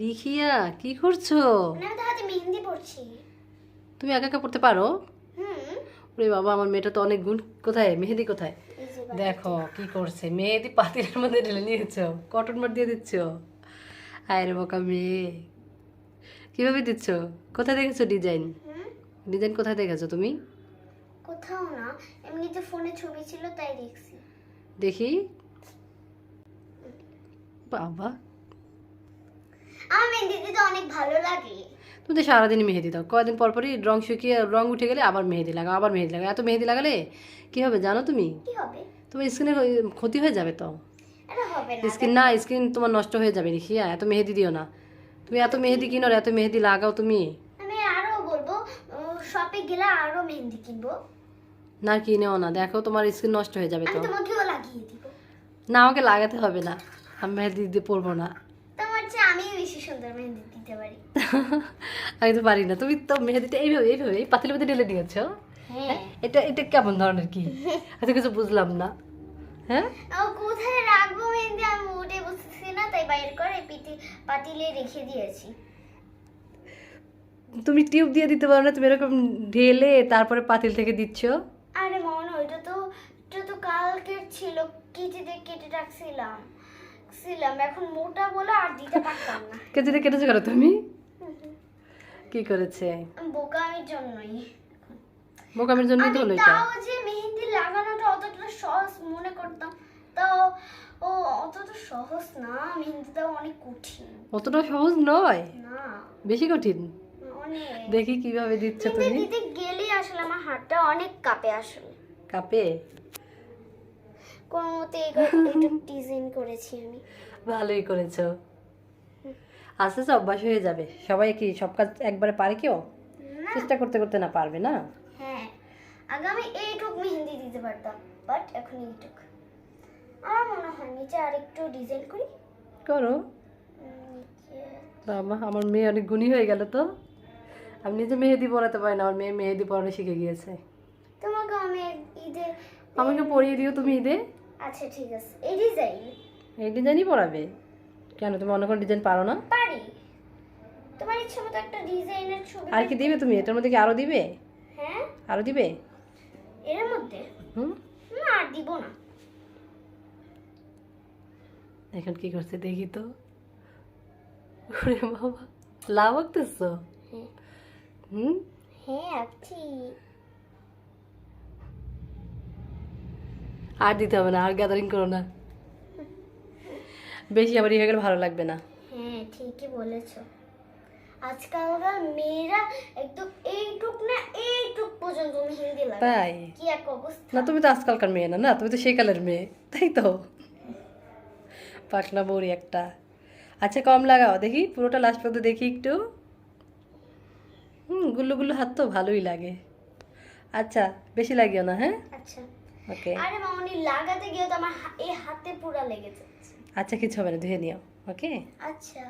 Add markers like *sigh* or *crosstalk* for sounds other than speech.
রিখিয়া কি করছ? তো হাতে মেহেন্দি পড়ছি তুমি একা একা পড়তে পারো? হুম। ওরে বাবা আমার মেয়েটা তো অনেক গুণ কোথায়? মেহেদি কোথায়? দেখো কি করছে মেহেদি পাতিলের মধ্যে ঢেলে নিয়েছো কটন মার দিয়ে দিচ্ছ। আয়ের বোকা মেয়ে। কীভাবে দিচ্ছ? কোথায় দেখেছ ডিজাইন? ডিজাইন কোথায় দেখেছ তুমি? কোথাও না এমনিতে ফোনে ছবি ছিল তাই দেখছি। দেখি। বাবা। আমার মেহেন্দি দিতে অনেক ভালো লাগে। তুমি তো সারাদিন মেহেদি দাও। কয়দিন পর পরই রং শুকিয়ে রং উঠে গেলে আবার মেহেদি লাগাও আবার মেহেদি লাগাও। এত মেহেদি লাগালে কি হবে জানো তুমি? কি হবে? তোমার স্কিনের ক্ষতি হয়ে যাবে তো। স্কিন না স্কিন তোমার নষ্ট হয়ে যাবে রিখিয়া এত মেহেদি দিও না। তুমি এত মেহেদি কিনো এত মেহেদি লাগাও তুমি। আমি আরও বলব শপে গেলে আরও মেহেন্দি কিনবো। না কিনেও না দেখো তোমার স্কিন নষ্ট হয়ে যাবে তো। না আমাকে লাগাতে হবে না। আমি মেহেদি দিতে পড়ব না। চেয়ে আমিও বেশি সুন্দর মেহেন্দি দিতে পারি। *laughs* আমি তো পারি না। তুমি তো মেহেদিটা এইভাবে এইভাবে এই পাতিলের মধ্যে ঢেলে দিয়েছ হ্যাঁ। এটা এটা কেমন ধরনের কি? *laughs* এত কিছু বুঝলাম না। হ্যাঁ? কোথায় রাখব মেহেন্দি? আমি না তাই বাইরে করে পিটি পাতিলে রেখে দিয়েছি। তুমি টিউব দিয়ে দিতে পারো না তুমি এরকম ঢেলে তারপরে পাতিল থেকে দিচ্ছ? আরে মনে ওইটা তো এটা তো কালকের ছিল কেজিতে কেটে রাখছিলাম। ছিলাম এখন মোটা বলে আর দিতে পারতাম না। কেজিতে কেটেছো কেন তুমি? কি করেছে? বোকামির জন্যই। বোকামের জন্যই তো হলো এটা। তাও যে মেহেন্দি লাগানোটা অতটা সহজ মনে করতাম তাও ও অতটা সহজ না মেহেন্দিটাও অনেক কঠিন। অতটা সহজ নয়? না। বেশি কঠিন? অনেক। দেখি কীভাবে দিচ্ছ তুমি। দিতে গেলেই আসলে আমার হাতটা অনেক কাঁপে আসলে। কাপে? কোনো মতে একটু ডিজাইন করেছি আমি। ভালোই করেছ। আস্তে আস্তে অভ্যাস হয়ে যাবে। সবাই কি সব কাজ একবারে পারে কেউ? চেষ্টা করতে করতে না পারবে না? হ্যাঁ। আগে আমি এইটুক মেহেন্দি দিতে পারতাম বাট এখন এইটুক। আমার মনে হয় নিচে আরেকটু ডিজাইন করি। করো। বাবা আমার মেয়ে অনেক গুণী হয়ে গেল তো। আমি নিজে মেহেদি পড়াতে পারি না আমার মেয়ে মেহেদি পড়ানো শিখে গিয়েছে। তোমাকে আমি ঈদে আমাকে পড়িয়ে দিও তুমি ঈদে। আচ্ছা ঠিক আছে। এই ডিজাইন? এই ডিজাইনই পরাবে। কেন তুমি অন্য কোনো ডিজাইন পারো না? পারি। তোমার ইচ্ছে মতো একটা ডিজাইনের ছবি আর কি দিবে তুমি? এটার মধ্যে কি আরও দিবে? হ্যাঁ? আরও দিবে? এর মধ্যে? হুম? না আর দিব না। এখন কি করছে দেখি তো। ওরে বাবা লাভ আঁকতেছো? হ্যাঁ। হুম? হ্যাঁ আছি আর দিতে হবে না আর গ্যাদারিং করো না। বেশি আবার ইয়ে হয়ে গেলে ভালো লাগবে না। হ্যাঁ ঠিকই বলেছ। আজকালকার মেয়েরা একদম এইটুক না এইটুক পর্যন্ত মেহেন্দি লাগে। তাই? কি এক অবস্থা। না তুমি তো আজকালকার মেয়ে না না? তুমি তো সেই কালের মেয়ে তাই তো? পাকনা বড়ি একটা। আচ্ছা কম লাগাও দেখি পুরোটা লাস্ট পর্যন্ত দেখি একটু। হুম গুল্লু গুল্লু হাত তো ভালোই লাগে। আচ্ছা বেশি লাগিও না হ্যাঁ? আচ্ছা। ওকে আরে মামনি লাগাতে গিয়ে তো আমার এই হাতে পুরা লেগে যাচ্ছে। আচ্ছা কিছু হবে না ধুয়ে নিও। ওকে আচ্ছা।